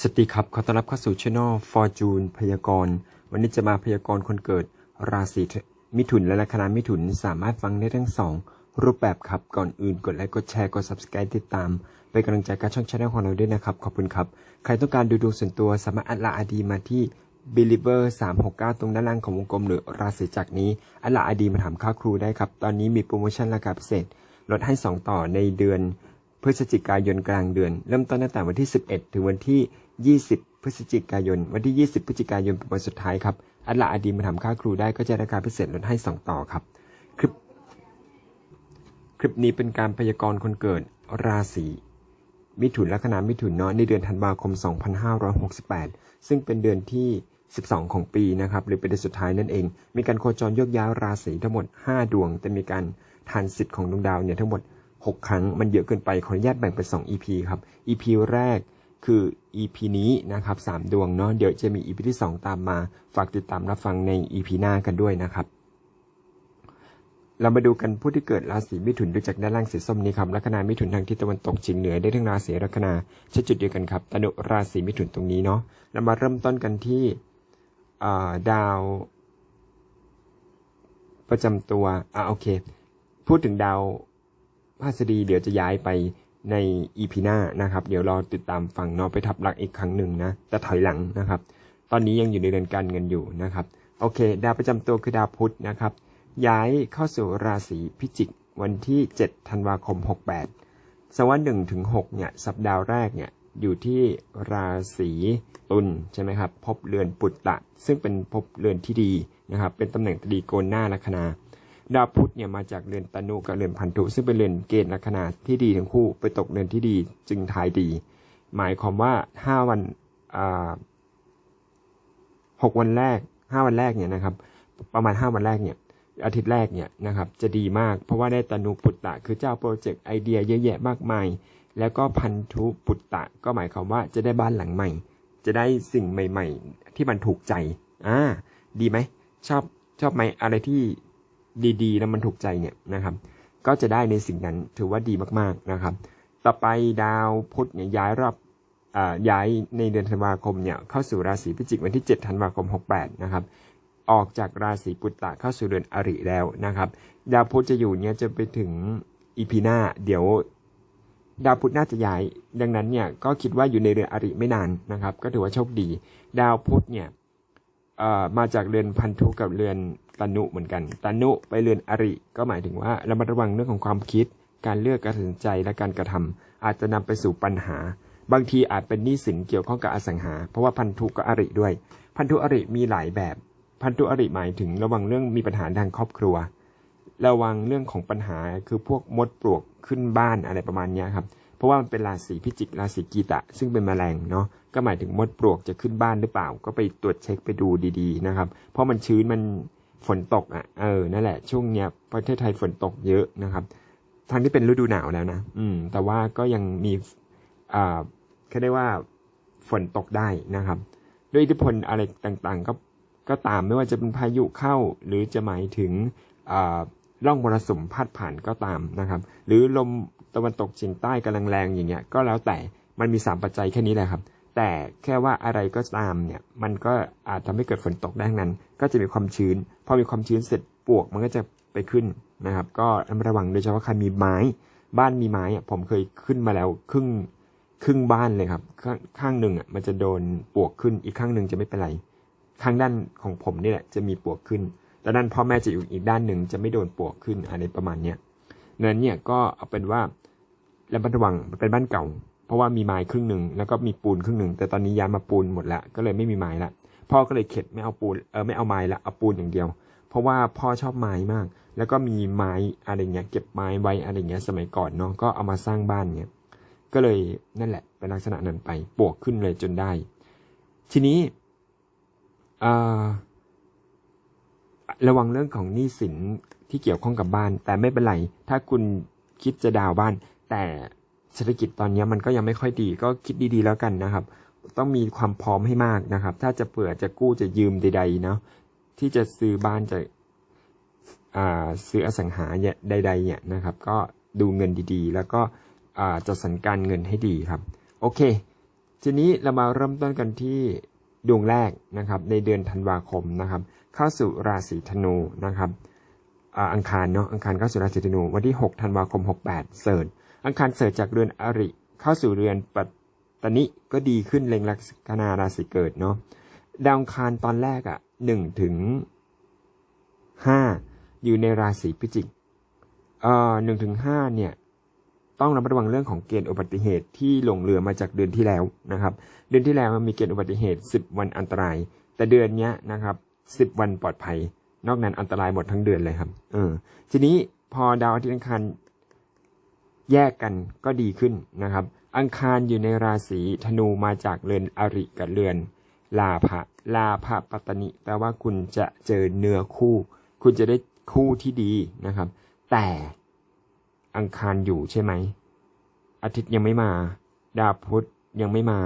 สวัสดีครับขอต้อนรับเข้าสู่ช่อง Fortune พยากรณ์วันนี้จะมาพยากรณ์คนเกิดราศีมิถุนและลัคนามิถุนสามารถฟังได้ทั้งสองรูปแบบครับก่อนอื่นกดไลค์กดแชร์กด subscribe ติดตามเป็นกำลังใจการช่องช anel ของเราด้วยนะครับ ขอบคุณครับ ใครต้องการดูดวงส่วนตัวสามารถอัดลาอดีมาที่ believer 369 ตรงด้านล่างของวงกลมหรือราศีจักนี้อัดลาอดีมาถามค่าครูได้ครับ ตอนนี้มีโปรโมชั่นราคาพิเศษลดให้ 2 ต่อในเดือน พฤศจิกายนกลางเดือน เริ่มต้นตั้งแต่วันที่ 11 ถึงวันที่ 20 พฤศจิกายน วันที่ 20 พฤศจิกายนเป็นวันสุดท้ายครับอัลลาอดีมาทำค่าครูได้ก็จะราคาพิเศษลดให้ 2 ต่อครับ คลิป คลิปนี้เป็นการพยากรณ์คนเกิดราศีมิถุนลัคนามิถุนเนาะในเดือนธันวาคม 2568 ซึ่งเป็นเดือนที่ 12 ของปีนะครับ หรือเป็นเดือนสุดท้ายนั่นเอง มีการโคจรโยกย้ายราศีทั้งหมด 5 ดวง แต่มีการทานสิทธิ์ของดวงดาวเนี่ยทั้งหมด 6 ครั้ง มันเยอะเกินไป ขออนุญาตแบ่งเป็น 2 EP ครับ EP แรก คือ EP นี้นะครับ3ดวงเนาะเดี๋ยวจะมี EP ที่ 2 ตามมา ฝากติดตามรับฟังใน EP หน้ากันด้วยนะครับ เรามาดูกันผู้ที่เกิดราศีมิถุนดูจากด้านล่างสีส้มนี้ครับลัคนามิถุนทางทิศตะวันตกเฉียงเหนือได้ทั้งราศีลัคนาใช้จุดเดียวกันครับตนุราศีมิถุนตรงนี้เนาะเรามาเริ่มต้นกันที่าดาวประจำตัวอ่าโอเค พูดถึงดาวพฤหัสดีเดี๋ยวจะย้ายไป ในอีพีหน้านะครับ เดี๋ยวรอติดตามฟังเนาะไปทับหลักอีกครั้งหนึ่งนะแต่ถอยหลังนะครับ ตอนนี้ยังอยู่ในเดือนการเงินอยู่นะครับ โอเค ดาวประจำตัวคือดาวพุธนะครับ ย้ายเข้าสู่ราศีพิจิก วันที่ 7 ธันวาคม 68สว่า1ถึง6เนี่ยสัปดาห์แรกเนี่ยอยู่ที่ราศีตุลใช่ไหมครับพบเรือนปุตตะ ซึ่งเป็นพบเรือนที่ดีนะครับ เป็นตำแหน่งตดีโกนหน้าลัคนา ดาวพุธเนี่ยมาจากเรือนตนุกับเรือนพันธุซึ่งเป็นเรือนเกณฑ์ลัคนาที่ดีทั้งคู่ไปตกเรือนที่ดีจึงทายดี หมายความว่า 5 วันหกวันแรกห้าวันแรกเนี่ยนะครับประมาณห้าวันแรกเนี่ยอาทิตย์แรกเนี่ยนะครับจะดีมากเพราะว่าได้ตนุปุตตะ คือเจ้าโปรเจกต์ไอเดียเยอะแยะมากมาย แล้วก็พันธุปุตตะ ก็หมายความว่าจะได้บ้านหลังใหม่ จะได้สิ่งใหม่ ๆ ที่มันถูกใจอ่าดีไหมชอบชอบไหมอะไรที่ ดีๆ แล้วมันถูกใจเนี่ยนะครับ ก็จะได้ในสิ่งนั้นถือว่าดีมากๆนะครับ ต่อไปดาวพุธเนี่ยย้ายรอบอ่าย้ายในเดือนธันวาคมเนี่ยเข้าสู่ราศีพิจิกวันที่ 7 ธันวาคม 68 นะครับ ออกจากราศีปุตตะเข้าสู่เดือนอริแล้วนะครับ ดาวพุธจะอยู่เนี่ยจะไปถึงอีพีหน้า เดี๋ยวดาวพุธน่าจะย้าย ดังนั้นเนี่ยก็คิดว่าอยู่ในเรือนอริไม่นานนะครับ ก็ถือว่าโชคดี ดาวพุธเนี่ย มาจากเรือนพันธุกับเรือนตนุเหมือนกัน ตนุไปเรือนอริ ก็หมายถึงว่าระมัดระวังเรื่องของความคิด การเลือกการตัดสินใจและการกระทำอาจจะนำไปสู่ปัญหา บางทีอาจเป็นหนี้สินเกี่ยวข้องกับอสังหา เพราะว่าพันธุก็อริด้วย พันธุอริมีหลายแบบ พันธุอริหมายถึงระวังเรื่องมีปัญหาทางครอบครัว ระวังเรื่องของปัญหาคือพวกมดปลวกขึ้นบ้านอะไรประมาณนี้ครับ เพราะว่ามันเป็นราศีพิจิกราศีกีตะ ซึ่งเป็นแมลงเนาะ ก็หมายถึงมดปลวกจะขึ้นบ้านหรือเปล่า ก็ไปตรวจเช็คไปดูดีๆนะครับ เพราะมันชื้นมันฝนตกอะเออนั่นแหละช่วงเนี้ยประเทศไทยฝนตกเยอะนะครับทางที่เป็นฤดูหนาวแล้วนะอืม แต่ว่าก็ยังมีอ่าเขาเรียกว่าฝนตกได้นะครับ ด้วยอิทธิพลอะไรต่างๆ ก็ก็ตามไม่ว่าจะเป็นพายุเข้า หรือจะหมายถึงอ่าร่องมรสุมพัดผ่านก็ตามนะครับ หรือลมตะวันตกเฉียงใต้กำลังแรงอย่างเงี้ย ก็แล้วแต่มันมีสามปัจจัยแค่นี้แหละครับ แต่แค่ว่าอะไรก็ตามเนี่ย มันก็อาจทำให้เกิดฝนตกได้ทั้งนั้น ก็จะมีความชื้น พอมีความชื้นเสร็จปลวกมันก็จะไปขึ้นนะครับ ก็ระวังโดยเฉพาะใครมีไม้ บ้านมีไม้อะผมเคยขึ้นมาแล้วครึ่งครึ่งบ้านเลยครับข้างข้างหนึ่งอะมันจะโดนปวกขึ้น อีกข้างหนึ่งจะไม่เป็นไร ข้างด้านของผมนี่แหละจะมีปวกขึ้นแต่ด้านพ่อแม่จะอยู่อีกด้านหนึ่งจะไม่โดนปวกขึ้นอะไรประมาณเนี้ยนั้นเนี่ยก็เอาเป็นว่าระมัดระวังเป็นบ้านเก่า เพราะว่ามีไม้ครึ่งหนึ่งแล้วก็มีปูนครึ่งหนึ่งแต่ตอนนี้ย้ายมาปูนหมดละก็เลยไม่มีไม้ละพ่อก็เลยเข็ดไม่เอาปูนเออไม่เอาไม้ละเอาปูนอย่างเดียว เพราะว่าพ่อชอบไม้มาก แล้วก็มีไม้อะไรเงี้ยเก็บไม้ไว้อะไรเงี้ยสมัยก่อนเนาะก็เอามาสร้างบ้านเงี้ยก็เลยนั่นแหละเป็นลักษณะนั้นไปปวกขึ้นเลยจนได้ ทีนี้ระวังเรื่องของหนี้สินที่เกี่ยวข้องกับบ้าน แต่ไม่เป็นไร ถ้าคุณคิดจะดาวบ้าน แต่ เศรษฐกิจตอนนี้มันก็ยังไม่ค่อยดีก็คิดดีๆแล้วกันนะครับ ต้องมีความพร้อมให้มากนะครับ ถ้าจะเผื่อจะกู้จะยืมใดๆเนาะที่จะซื้อบ้านจะซื้ออสังหาเนี่ยใด ๆ เนี่ยนะครับ ก็ดูเงินดีๆ แล้วก็จัดสรรการเงินให้ดีครับ โอเค ทีนี้เรามาเริ่มต้นกันที่ดวงแรกนะครับ ในเดือนธันวาคมนะครับ เข้าสู่ราศีธนูนะครับอังคารเนาะอังคารเข้าสู่ราศีธนูวันที่ 6 ธันวาคม 68 เสิร์ อังคารเสิร์ชจากเรือนอริ เข้าสู่เรือนปัตตนิก็ดีขึ้นเล็งลัคนาราศีเกิดเนาะดาวอังคารตอนแรกอะ่ะหนึ่งถึงห้าอยู่ในราศีพิจิกเอ่อหนึ่งถึงห้าเนี่ยต้องระมัดระวังเรื่องของเกณฑ์อุบัติเหตุที่หลงเรือมาจากเดือนที่แล้วนะครับ เดือนที่แล้วมันมีเกณฑ์อุบัติเหตุ 10 วันอันตราย แต่เดือนเนี้ยนะครับ10 วันปลอดภัย นอกนั้นอันตรายหมดทั้งเดือนเลยครับเออทีนี้พอดาวอาทิตย์อังคาร แยกกันก็ดีขึ้นนะครับ อังคารอยู่ในราศีธนูมาจากเรือนอริกับเรือน ลาภะลาภะปัตตนิแปลว่าคุณจะเจอเนื้อคู่ คุณจะได้คู่ที่ดีนะครับ แต่อังคารอยู่ใช่ไหมอาทิตย์ยังไม่มา ดาวพุธยังไม่มา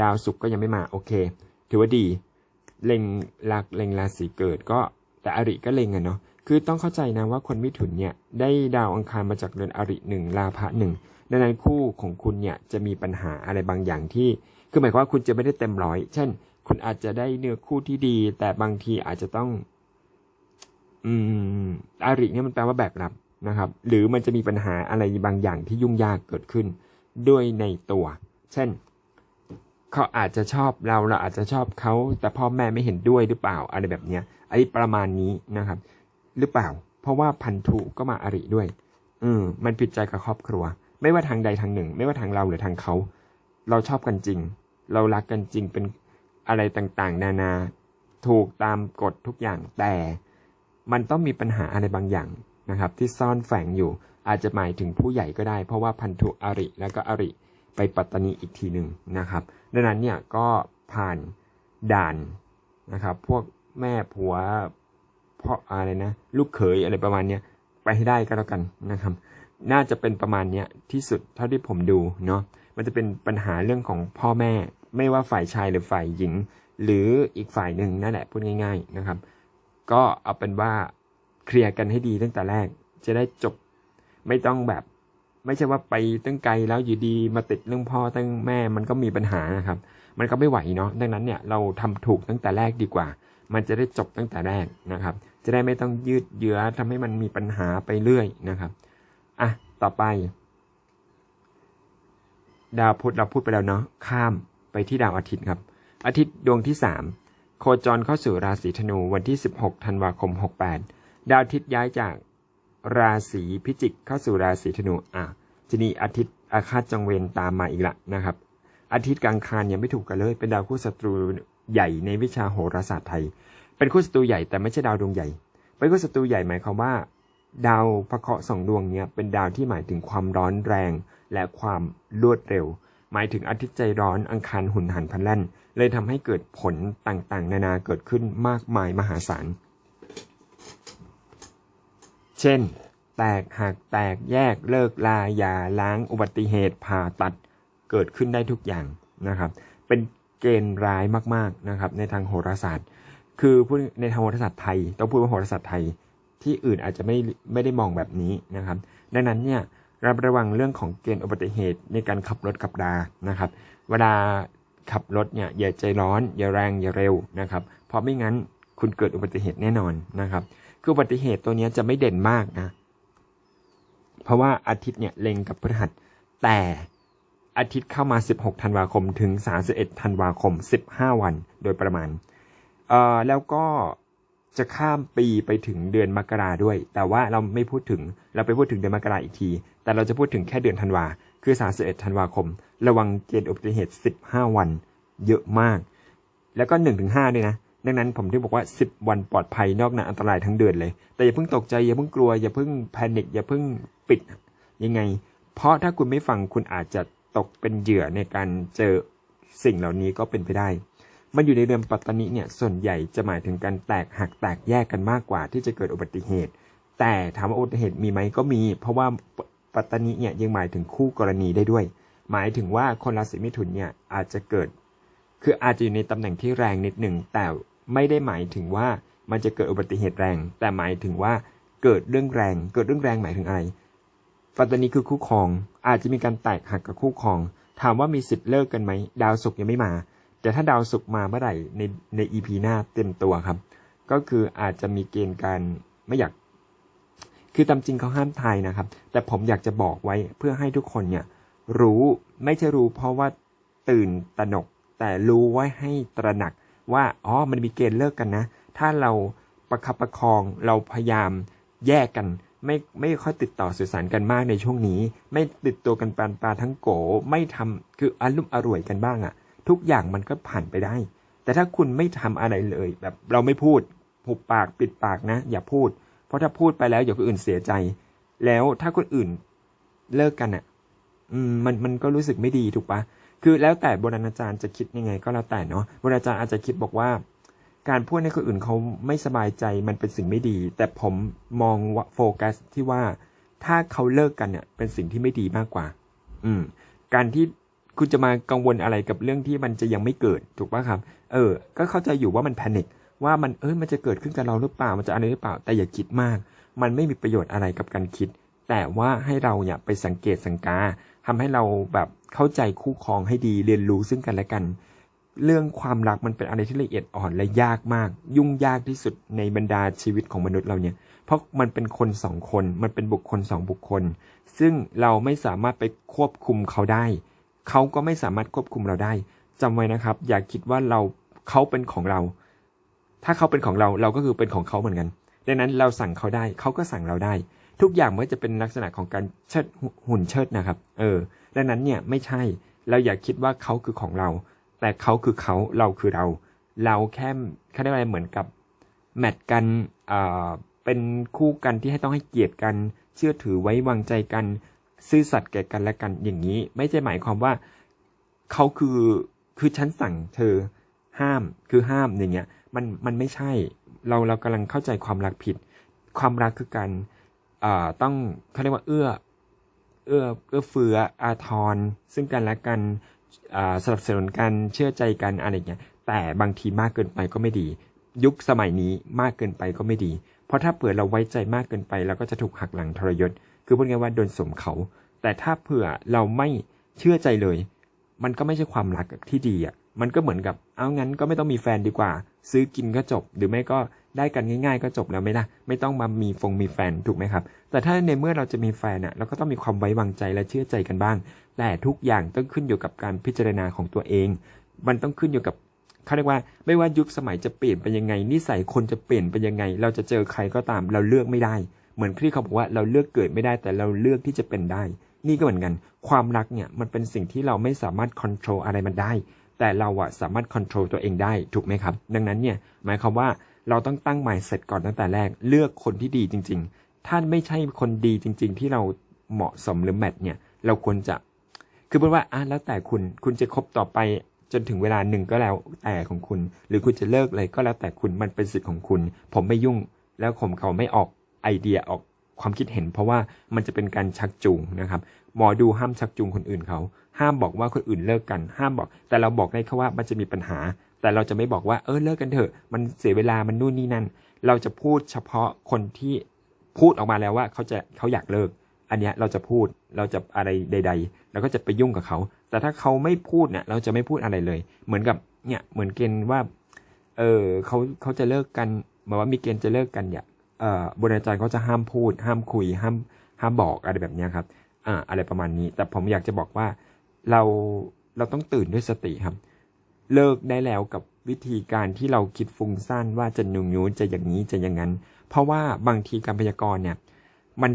ดาวศุกร์ก็ยังไม่มาโอเค ถือว่าดีเล็งลักเล็งราศีเกิดก็แต่อริก็เล็งอะเนาะ คือต้องเข้าใจนะว่าคนมิถุนเนี่ยได้ดาวอังคารมาจากเรือนอริหนึ่งลาภะหนึ่งดังนั้นคู่ของคุณเนี่ยจะมีปัญหาอะไรบางอย่างที่ คือหมายความว่าคุณจะไม่ได้เต็มร้อย เช่น คุณอาจจะได้เนื้อคู่ที่ดี แต่บางทีอาจจะต้อง อืมอริเนี่ยมันแปลว่าแบกรับนะครับ หรือมันจะมีปัญหาอะไรบางอย่างที่ยุ่งยากเกิดขึ้น ด้วยในตัว เช่น เขาอาจจะชอบเราเราอาจจะชอบเขา แต่พ่อแม่ไม่เห็นด้วยหรือเปล่าอะไรแบบเนี้ยไอ้ประมาณนี้นะครับ หรือเปล่า เพราะว่าพันธุก็มาอาริด้วย อืมมันผิดใจกับครอบครัว ไม่ว่าทางใดทางหนึ่ง ไม่ว่าทางเราหรือทางเขา เราชอบกันจริง เรารักกันจริงเป็นอะไรต่างๆ นานา ถูกตามกฎทุกอย่างแต่ มันต้องมีปัญหาอะไรบางอย่างนะครับ ที่ซ่อนแฝงอยู่อาจจะหมายถึงผู้ใหญ่ก็ได้ เพราะว่าพันธุอริแล้วก็อริไปปัตตานีอีกทีหนึ่งนะครับ ดังนั้นเนี่ยก็ผ่านด่านนะครับ พวกแม่ผัว พ่ออะไรนะ ลูกเขยอะไรประมาณเนี้ยไปให้ได้ก็แล้วกันนะครับ น่าจะเป็นประมาณเนี้ยที่สุดเท่าที่ผมดูเนาะมันจะเป็นปัญหาเรื่องของพ่อแม่ ไม่ว่าฝ่ายชายหรือฝ่ายหญิง หรืออีกฝ่ายหนึ่งนั่นแหละพูดง่าย ๆนะครับ ก็เอาเป็นว่าเคลียร์กันให้ดีตั้งแต่แรก จะได้จบไม่ต้องแบบ ไม่ใช่ว่าไปตั้งไกลแล้วอยู่ดีมาติดเรื่องพ่อตั้งแม่มันก็มีปัญหานะครับ มันก็ไม่ไหวเนาะดังนั้นเนี่ยเราทำถูกตั้งแต่แรกดีกว่า มันจะได้จบตั้งแต่แรกนะครับ จะได้ไม่ต้องยืดเยื้อทำให้มันมีปัญหาไปเรื่อยนะครับอะต่อไป ดาวพุธเราพูดไปแล้วเนาะข้ามไปที่ดาวอาทิตย์ครับ อาทิตย์ดวงที่สามโคจรเข้าสู่ราศีธนูวันที่ 16ธันวาคม 68 ดาวอาทิตย์ย้ายจากราศีพิจิกเข้าสู่ราศีธนูอะทีนี้อาทิตย์อาฆาตจังเวรตามมาอีกละนะครับ อาทิตย์กลางคานยังไม่ถูกกันเลย เป็นดาวคู่ศัตรูใหญ่ในวิชาโหราศาสตร์ไทย เป็นคู่ศัตรูใหญ่แต่ไม่ใช่ดาวดวงใหญ่ เป็นคู่ศัตรูใหญ่หมายความว่า ดาวพระเคราะห์สองดวงเนี้ยเป็นดาวที่หมายถึงความร้อนแรง และความรวดเร็ว หมายถึงอาทิตย์ใจร้อนอังคารหุ่นหันพันแล่น เลยทำให้เกิดผลต่างๆ นานาเกิดขึ้นมากมายมหาศาล เช่น แตกหักแตกแยกเลิกลาหย่าล้างอุบัติเหตุผ่าตัดเกิดขึ้นได้ทุกอย่างนะครับ เป็นเกณฑ์ร้ายมากๆนะครับในทางโหราศาสตร์ คือพูดในทางโหราศาสตร์ไทย ต้องพูดว่าโหราศาสตร์ไทยที่อื่นอาจจะไม่ไม่ได้มองแบบนี้นะครับ ดังนั้นเนี่ยรับระวังเรื่องของเกณฑ์อุบัติเหตุในการขับรถขับรานะครับ เวลาขับรถเนี่ยอย่าใจร้อน อย่าแรงอย่าเร็วนะครับ เพราะไม่งั้นคุณเกิดอุบัติเหตุแน่นอนนะครับ คืออุบัติเหตุตัวนี้จะไม่เด่นมากนะ เพราะว่าอาทิตย์เนี่ยเล็งกับพฤหัส แต่อาทิตย์เข้ามา 16 ธันวาคมถึง 31 ธันวาคม 15 วันโดยประมาณ เอ่อแล้วก็จะข้ามปีไปถึงเดือนมกราด้วย แต่ว่าเราไม่พูดถึงเราไปพูดถึงเดือนมกราอีกที แต่เราจะพูดถึงแค่เดือนธันวาคือ31ธันวาคม ระวังเกณฑ์อุบัติเหตุ 15 วัน เยอะมาก แล้วก็1-5ถึงด้วยนะดังนั้นผมที่บอกว่า 10 วันปลอดภัยนอกนั้นอันตรายทั้งเดือนเลย แต่อย่าเพิ่งตกใจอย่าเพิ่งกลัวอย่าเพิ่งแพนิคอย่าเพิ่งปิดยังไง เพราะถ้าคุณไม่ฟังคุณอาจจะตกเป็นเหยื่อในการเจอสิ่งเหล่านี้ก็เป็นไปได้ มันอยู่ในเรือนปัตตานิเนี่ยส่วนใหญ่จะหมายถึงการแตกหักแตกแยกกันมากกว่า ที่จะเกิดอุบัติเหตุ แต่ถามว่าอุบัติเหตุมีไหมก็มี เพราะว่าปัตตานิเนี่ยยังหมายถึงคู่กรณีได้ด้วย หมายถึงว่าคนราศีมิถุนเนี่ยอาจจะเกิด คืออาจจะอยู่ในตำแหน่งที่แรงนิดหนึ่งแต่ไม่ได้หมายถึงว่ามันจะเกิดอุบัติเหตุแรง แต่หมายถึงว่าเกิดเรื่องแรง เกิดเรื่องแรงหมายถึงอะไร ปัตตานีคือคู่ครอง อาจจะมีการแตกหักกับคู่ครอง ถามว่ามีสิทธิ์เลิกกันไหม ดาวศุกร์ยังไม่มา แต่ถ้าดาวศุกร์มาเมื่อไหร่ในในอีพีหน้าเต็มตัวครับ ก็คืออาจจะมีเกณฑ์การไม่อยาก คือตามจริงเขาห้ามทายนะครับ แต่ผมอยากจะบอกไว้เพื่อให้ทุกคนเนี่ยรู้ไม่ใช่รู้เพราะว่าตื่นตระหนก แต่รู้ไว้ให้ตระหนักว่าอ๋อมันมีเกณฑ์เลิกกันนะ ถ้าเราประคับประคองเราพยายามแยกกัน ไม่ไม่ค่อยติดต่อสื่อสารกันมากในช่วงนี้ ไม่ติดตัวกันปานปลาทั้งโก ไม่ทำคืออารมณ์อร่วยกันบ้างอะ ทุกอย่างมันก็ผ่านไปได้ แต่ถ้าคุณไม่ทำอะไรเลย แบบเราไม่พูดหุบปากปิดปากนะ อย่าพูด เพราะถ้าพูดไปแล้วเดี๋ยวคนอื่นเสียใจ แล้วถ้าคนอื่นเลิกกันอะอืมมันมันก็รู้สึกไม่ดีถูกปะคือแล้วแต่โบราณอาจารย์จะคิดยังไง ก็แล้วแต่เนาะโบราณอาจารย์อาจจะคิดบอกว่า การพูดให้คนอื่นเขาไม่สบายใจมันเป็นสิ่งไม่ดี แต่ผมมองโฟกัสที่ว่าถ้าเขาเลิกกันเนี่ยเป็นสิ่งที่ไม่ดีมากกว่า อืม การที่ คุณจะมากังวลอะไรกับเรื่องที่มันจะยังไม่เกิดถูกปะครับ เออ ก็เข้าใจอยู่ว่ามันแพนิคว่ามันเออมันจะเกิดขึ้นกับเราหรือเปล่ามันจะอะไรหรือเปล่าแต่อย่าคิดมาก มันไม่มีประโยชน์อะไรกับการคิด แต่ว่าให้เราเนี่ยไปสังเกตสังกาทำให้เราแบบเข้าใจคู่ครองให้ดีเรียนรู้ซึ่งกันและกัน เรื่องความรักมันเป็นอะไรที่ละเอียดอ่อนและยากมาก ยุ่งยากที่สุดในบรรดาชีวิตของมนุษย์เราเนี่ยเพราะมันเป็นคนสองคนมันเป็นบุคคลสองบุคคล ซึ่งเราไม่สามารถไปควบคุมเขาได้ เขาก็ไม่สามารถควบคุมเราได้จำไว้นะครับ อย่าคิดว่าเราเขาเป็นของเรา ถ้าเขาเป็นของเราเราก็คือเป็นของเขาเหมือนกัน ดังนั้นเราสั่งเขาได้เขาก็สั่งเราได้ ทุกอย่างมันจะเป็นลักษณะของการเชิดหุ่นเชิดนะครับ เออ ดังนั้นเนี่ยไม่ใช่เราอย่าคิดว่าเขาคือของเรา แต่เขาคือเขาเราคือเรา เราแค่เขาเรียกว่าอะไรเหมือนกับแมทกันอ่าเป็นคู่กันที่ให้ต้องให้เกียรติกัน เชื่อถือไว้วางใจกัน ซื่อสัตย์แก่กันและกันอย่างนี้ ไม่ใช่หมายความว่าเขาคือคือฉันสั่งเธอห้ามคือห้ามอย่างเงี้ยมันมันไม่ใช่เราเรากำลังเข้าใจความรักผิด ความรักคือการอ่าต้องเขาเรียกว่าเอื้อ เอื้อเอื้อเฟื้ออาทรซึ่งกันและกันสนับสนุนกันเชื่อใจกันอะไรเงี้ยแต่บางทีมากเกินไปก็ไม่ดี ยุคสมัยนี้มากเกินไปก็ไม่ดี เพราะถ้าเผื่อเราไว้ใจมากเกินไปเราก็จะถูกหักหลังทรยศ คือพูดง่ายว่าโดนสมเขา แต่ถ้าเผื่อเราไม่เชื่อใจเลย มันก็ไม่ใช่ความรักที่ดีอะมันก็เหมือนกับเอางั้นก็ไม่ต้องมีแฟนดีกว่า ซื้อกินก็จบ หรือไม่ก็ได้กันง่าย ๆ ก็จบแล้วไหมล่ะไม่ต้องมามีฟงมีแฟนถูกไหมครับ แต่ถ้าในเมื่อเราจะมีแฟนอะเราก็ต้องมีความไว้วางใจและเชื่อใจกันบ้าง แต่ทุกอย่างต้องขึ้นอยู่กับการพิจารณาของตัวเอง มันต้องขึ้นอยู่กับเขาเรียกว่าไม่ว่ายุคสมัยจะเปลี่ยนไปยังไงนิสัยคนจะเปลี่ยนไปยังไง เราจะเจอใครก็ตามเราเลือกไม่ได้ เหมือนที่เขาบอกว่าเราเลือกเกิดไม่ได้แต่เราเลือกที่จะเป็นได้ นี่ก็เหมือนกัน ความรักเนี่ยมันเป็นสิ่งที่เราไม่สามารถควบคุมอะไรมันได้ แต่เราอะสามารถควบคุมตัวเองได้ถูกไหมครับ ดังนั้นเนี่ยหมายความว่าเราต้องตั้ง mindset ก่อนตั้งแต่แรกเลือกคนที่ดีจริงๆถ้าไม่ใช่คนดีจริง ๆ ที่เราเหมาะสมหรือแมทเนี่ยเราควรจะ คือพูดว่าอะแล้วแต่คุณคุณจะคบต่อไปจนถึงเวลาหนึ่งก็แล้วแต่ของคุณ หรือคุณจะเลิกเลยก็แล้วแต่คุณมันเป็นสิทธิ์ของคุณ ผมไม่ยุ่งแล้วผมเขาไม่ออก ไอเดียออกความคิดเห็น เพราะว่ามันจะเป็นการชักจูงนะครับหมอดูห้ามชักจูงคนอื่นเขา ห้ามบอกว่าคนอื่นเลิกกัน ห้ามบอก แต่เราบอกได้แค่ว่ามันจะมีปัญหา แต่เราจะไม่บอกว่าเออเลิกกันเถอะ มันเสียเวลามันนู่นนี่นั่น เราจะพูดเฉพาะคนที่พูดออกมาแล้วว่าเขาจะเขาอยากเลิก อันเนี้ยเราจะพูดเราจะอะไรใดๆเราก็จะไปยุ่งกับเขา แต่ถ้าเขาไม่พูดเนี่ยเราจะไม่พูดอะไรเลย เหมือนกับเนี่ยเหมือนเกณฑ์ว่า เออเขาเขาจะเลิกกันบอกว่ามีเกณฑ์จะเลิกกันเนี่ย เอ่อบนอาจารย์เขาจะห้ามพูด ห้ามคุย ห้ามห้ามบอกอะไรแบบนี้ครับอ่าอะไรประมาณนี้ แต่ผมอยากจะบอกว่าเราเราต้องตื่นด้วยสติครับ เลิกได้แล้วกับวิธีการที่เราคิดฟุ้งซ่านว่าจะนุ่งยูนจะอย่างนี้จะอย่างนั้น เพราะว่าบางทีการพยากรณ์เนี่ยมัน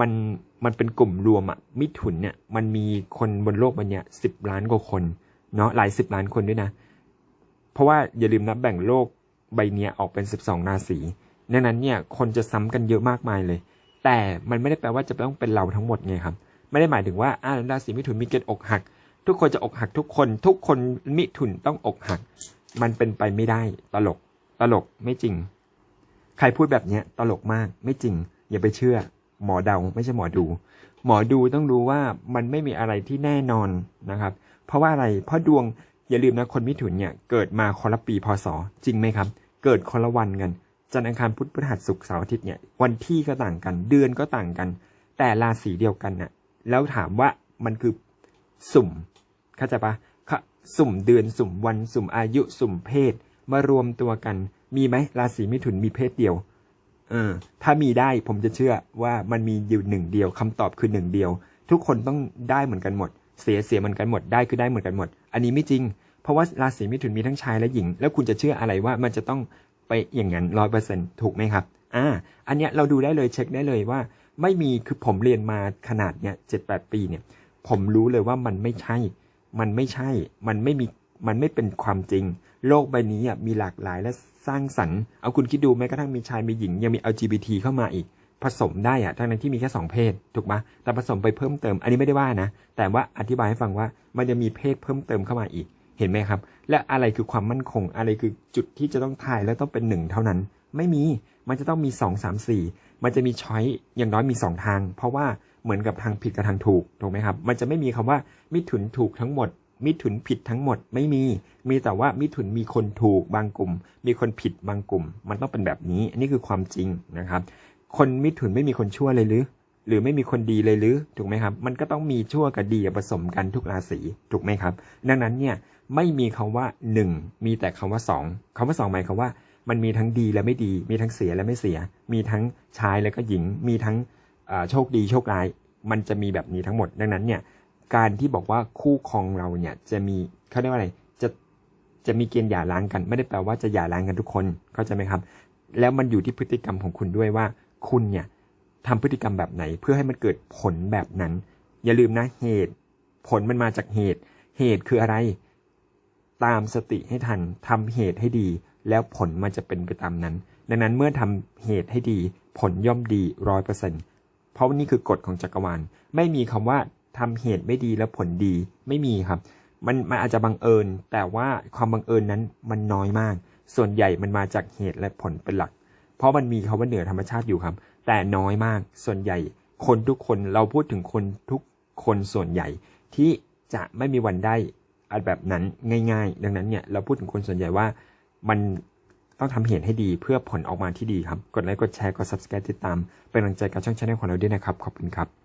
มันมันเป็นกลุ่มรวมอะมิถุนเนี่ยมันมีคนบนโลกใบเนี้ยสิบล้านกว่าคนเนาะหลายสิบล้านคนด้วยนะ เพราะว่าอย่าลืมนะแบ่งโลกใบเนี้ยออกเป็น12ราศี ดังนั้นเนี่ยคนจะซ้ำกันเยอะมากมายเลย แต่มันไม่ได้แปลว่าจะต้องเป็นเราทั้งหมดไงครับ ไม่ได้หมายถึงว่าอ่าราศีมิถุนมีเกณฑ์อกหัก ทุกคนจะอกหักทุกคน ทุกคนมิถุนต้องอกหัก มันเป็นไปไม่ได้ ตลก ตลกไม่จริง ใครพูดแบบเนี้ยตลกมากไม่จริง อย่าไปเชื่อ หมอเดาไม่ใช่หมอดู หมอดูต้องรู้ว่ามันไม่มีอะไรที่แน่นอนนะครับ เพราะว่าอะไรเพราะดวงอย่าลืมนะคนมิถุนเนี่ยเกิดมาคนละปีพศจริงไหมครับ เกิดคนละวันกัน จันทร์อังคารพุธพฤหัสศุกร์เสาร์อาทิตย์เนี่ยวันที่ก็ต่างกัน เดือนก็ต่างกัน แต่ราศีเดียวกันน่ะแล้วถามว่ามันคือสุ่มเข้าใจปะสุ่มเดือนสุ่มวันสุ่มอายุสุ่มเพศ มารวมตัวกัน มีไหมราศีมิถุนมีเพศเดียว เออ ถ้ามีได้ผมจะเชื่อว่ามันมีอยู่หนึ่งเดียวคำตอบคือหนึ่งเดียว ทุกคนต้องได้เหมือนกันหมด เสียเสียเหมือนกันหมดได้คือได้เหมือนกันหมด อันนี้ไม่จริง เพราะว่าราศีมิถุนมีทั้งชายและหญิง แล้วคุณจะเชื่ออะไรว่ามันจะต้อง ไปอย่างนั้นร้อยเปอร์เซ็นถูกไหมครับ อ่า อันเนี้ยเราดูได้เลยเช็คได้เลยว่า ไม่มีคือผมเรียนมาขนาดเนี้ยเจ็ดแปดปีเนี่ย ผมรู้เลยว่ามันไม่ใช่ มันไม่ใช่ มันไม่มีมันไม่เป็นความจริง โลกใบนี้อะมีหลากหลายและสร้างสรรค์ เอาคุณคิดดูแม้กระทั่งมีชายมีหญิงยังมี LGBT เข้ามาอีก ผสมได้อะทั้งนั้นที่มีแค่สองเพศ ถูกไหมแต่ผสมไปเพิ่มเติม อันนี้ไม่ได้ว่านะ แต่ว่าอธิบายให้ฟังว่ามันจะมีเพศเพิ่มเติมเข้ามาอีก เห็นไหมครับ และอะไรคือความมั่นคง อะไรคือจุดที่จะต้องทายแล้วต้องเป็นหนึ่งเท่านั้น ไม่มี มันจะต้องมีสองสามสี่มันจะมีช้อยอย่างน้อยมีสองทาง เพราะว่าเหมือนกับทางผิดกับทางถูก ถูกไหมครับ มันจะไม่มีคำว่ามิถุนถูกทั้งหมด มิถุนผิดทั้งหมด ไม่มี มีแต่ว่ามิถุนมีคนถูกบางกลุ่ม มีคนผิดบางกลุ่ม มันต้องเป็นแบบนี้อันนี้คือความจริงนะครับ คนมิถุนไม่มีคนชั่วเลยหรือหรือไม่มีคนดีเลยหรือถูกไหมครับ มันก็ต้องมีชั่วกับดีผสมกันทุกราศีถูกไหมครับ ดังนั้นเนี่ย ไม่มีคำว่าหนึ่งมีแต่คำว่าสองคำว่าสองหมายความว่า มันมีทั้งดีและไม่ดี มีทั้งเสียและไม่เสีย มีทั้งชายและก็หญิง มีทั้งโชคดีโชคร้าย มันจะมีแบบนี้ทั้งหมด ดังนั้นเนี่ย การที่บอกว่าคู่ครองเราเนี่ยจะมีเขาเรียกว่าอะไร จะจะมีเกณฑ์หย่าร้างกัน ไม่ได้แปลว่าจะหย่าร้างกันทุกคน เข้าใจไหมครับ แล้วมันอยู่ที่พฤติกรรมของคุณด้วยว่า คุณเนี่ยทำพฤติกรรมแบบไหนเพื่อให้มันเกิดผลแบบนั้น อย่าลืมนะเหตุ ผลมันมาจากเหตุ เหตุคืออะไร ตามสติให้ทันทำเหตุให้ดี แล้วผลมันจะเป็นไปตามนั้น ดังนั้นเมื่อทำเหตุให้ดี ผลย่อมดีร้อยเปอร์เซ็นเพราะนี่คือกฎของจักรวาล ไม่มีคำว่าทำเหตุไม่ดีแล้วผลดีไม่มีครับ มันมันอาจจะบังเอิญ แต่ว่าความบังเอิญนั้นมันน้อยมาก ส่วนใหญ่มันมาจากเหตุและผลเป็นหลัก เพราะมันมีคำว่าเหนือธรรมชาติอยู่ครับ แต่น้อยมาก ส่วนใหญ่คนทุกคนเราพูดถึงคนทุกคนส่วนใหญ่ที่จะไม่มีวันได้ อะไรแบบนั้นง่าย ๆ ดังนั้นเนี่ยเราพูดถึงคนส่วนใหญ่ว่ามันต้องทำเหตุให้ดีเพื่อผลออกมาที่ดีครับ กดไลค์กดแชร์กด subscribe ติดตาม เป็นกำลังใจกับช่องชาแนลของเราด้วยนะครับ ขอบคุณครับ